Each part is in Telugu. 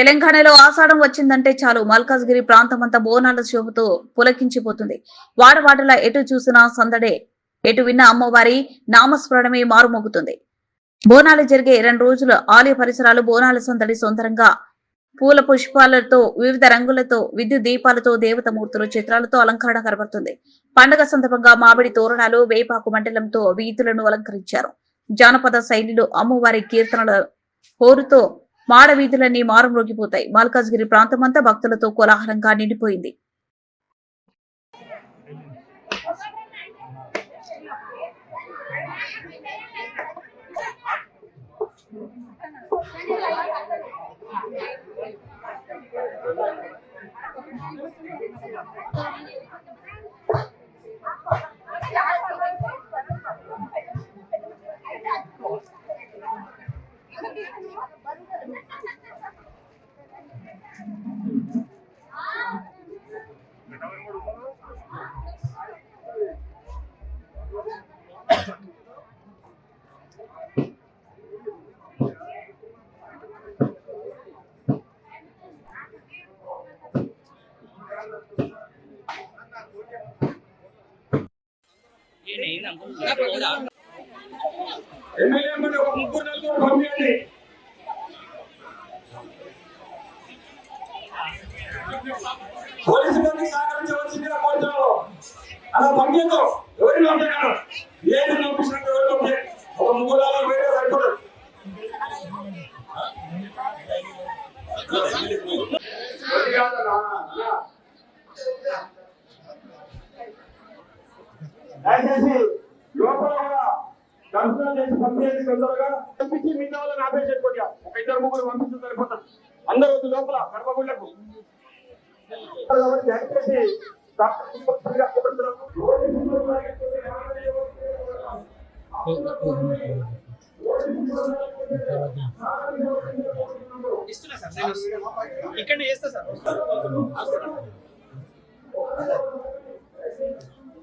తెలంగాణలో ఆషాఢం వచ్చిందంటే చాలు. మల్కాజ్గిరి ప్రాంతమంతా బోనాల శోభతో పులకించిపోతుంది. వాడవాడలా ఎటు చూసినా సందడే ఎటు విన్న అమ్మవారి నామస్మరణమే మారుమోగుతుంది. బోనాలు జరిగే రెండు రోజులు ఆలయ పరిసరాలు బోనాల సందడి సొంతరంగా పూల పుష్పాలతో వివిధ రంగులతో విద్యుత్ దీపాలతో దేవత మూర్తులు చిత్రాలతో అలంకరణ కనబడుతుంది. పండుగ సందర్భంగా మామిడి తోరణాలు వేపాకు మండలంతో వీధులను అలంకరించారు. జానపద శైలిలో అమ్మవారి కీర్తనల హోరుతో మాడ వీధులన్నీ మారుమ్రోగిపోతాయి. మల్కాజ్గిరి ప్రాంతమంతా భక్తులతో కోలాహలంగా నిండిపోయింది. ఎమ్మెల్యే ఒక ముగ్గురు నలుగురు పంపించండి పోలీసు గారిని సహకరించవలసిందిగా కోరుతున్నాము అలా పంపించదు ఎవరిని పంపించారు ఏది పంపించినట్టు ఎవరు ఒక ముగ్గురు వేరే సరిపడదు దయచేసి లోపల కూడా కన్సల్ట్ చేసి పంపించండి తొందరగా. పంపించి మిగతా వాళ్ళని ఆపేసేది కొద్దిగా ఒక ఇద్దరు ముగ్గురు పంపించి సరిపోతాం అందరూ వద్దు లోపల గర్భగుళ్ళకు దయచేసి ఇస్తున్నా సార్ సార్.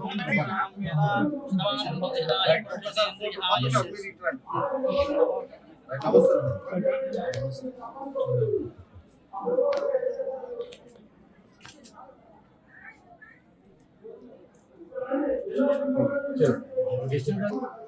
పూయమానాః అమృతామృతమేన హరియాభ్యస్వా రజనో దేవసోమా Nimi? Eh, Nimi?